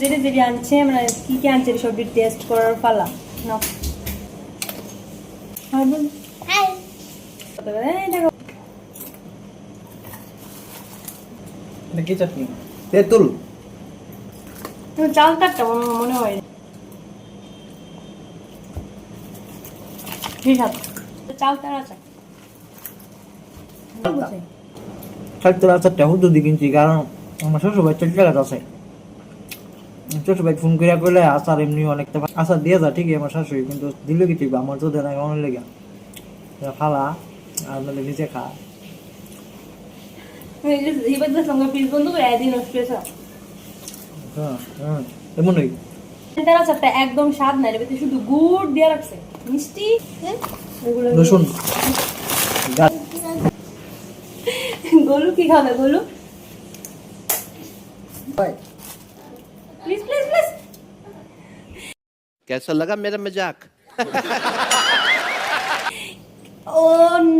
যেটা যেটা আনছে আমরা কি কি আনছে সবটি টেস্ট করার পালা। কি চাটনি? তেঁতুল চাল তারটা মনে মনে হয় ঠিক আছে চাল তার আছে চারটার আচারটা হুদু কারণ আমার শ্বশুর ভাই চারটা আছে। শ্বশুর ভাই ফোন করিয়া করলে আচার এমনি অনেকটা ভা- আচার দিয়ে যা ঠিকই আমার শাশুড়ি কিন্তু দিল কি ঠিক আমার তো দেয় না কেমন লেগে খালা আর নাহলে নিজে খা। হ্যাঁ হ্যাঁ তার একদম স্বাদ নাই শুধু গুড় দিয়ে রাখছে। মিষ্টি রসুন। গোলু কি খাবে গোলু? প্লিজ कैसा लगा मेरा मजाक oh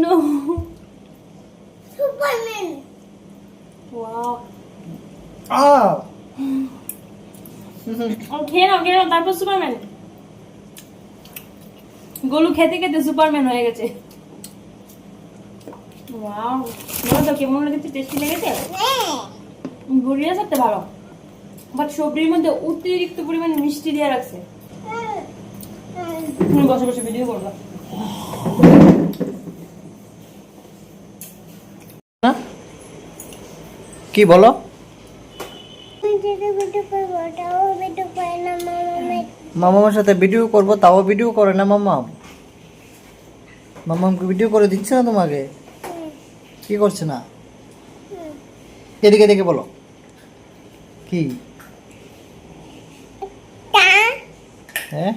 no superman wow ah ও খেয়ে নাও খেয়ে নাও তারপর সুপারম্যান গোলু খেতে খেতে সুপারম্যান হয়ে গেছে ওয়াও মনে তো কেমন লেগেছে টেস্টি লেগেছে হ্যাঁ গড়িয়া সাথে ভালো বাট সবজির মধ্যে অতিরিক্ত পরিমাণে মিষ্টি দিয়ে রাখছে তুমি বসে বসে ভিডিও করবা কি বলো? আমি যেটা ভিডিও করব ওটাও ভিডিও করে না মামা মামার সাথে ভিডিও করব তাও ভিডিও করে না মামাম? মামামকে ভিডিও করে দিচ্ছে না তোমাকে? কি করছে না? এদিকে দেখে বলো। কি? হ্যাঁ?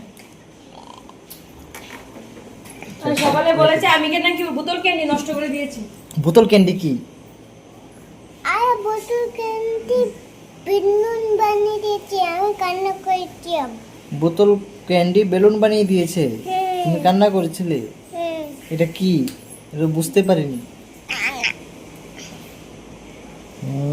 সকালে বলেছে আমি কেন নাকি বোতল ক্যান্ডি নষ্ট করে দিয়েছি? বোতল ক্যান্ডি কি? আর বোতল ক্যান্ডি বিনুন বানিয়ে দিয়েছি আমি কান্না করেছিলাম বোতল ক্যান্ডি বেলুন বানিয়ে দিয়েছে? হ্যাঁ। তুমি কান্না করেছিলে? এটা কি? এটা বুঝতে পারিনি। উম,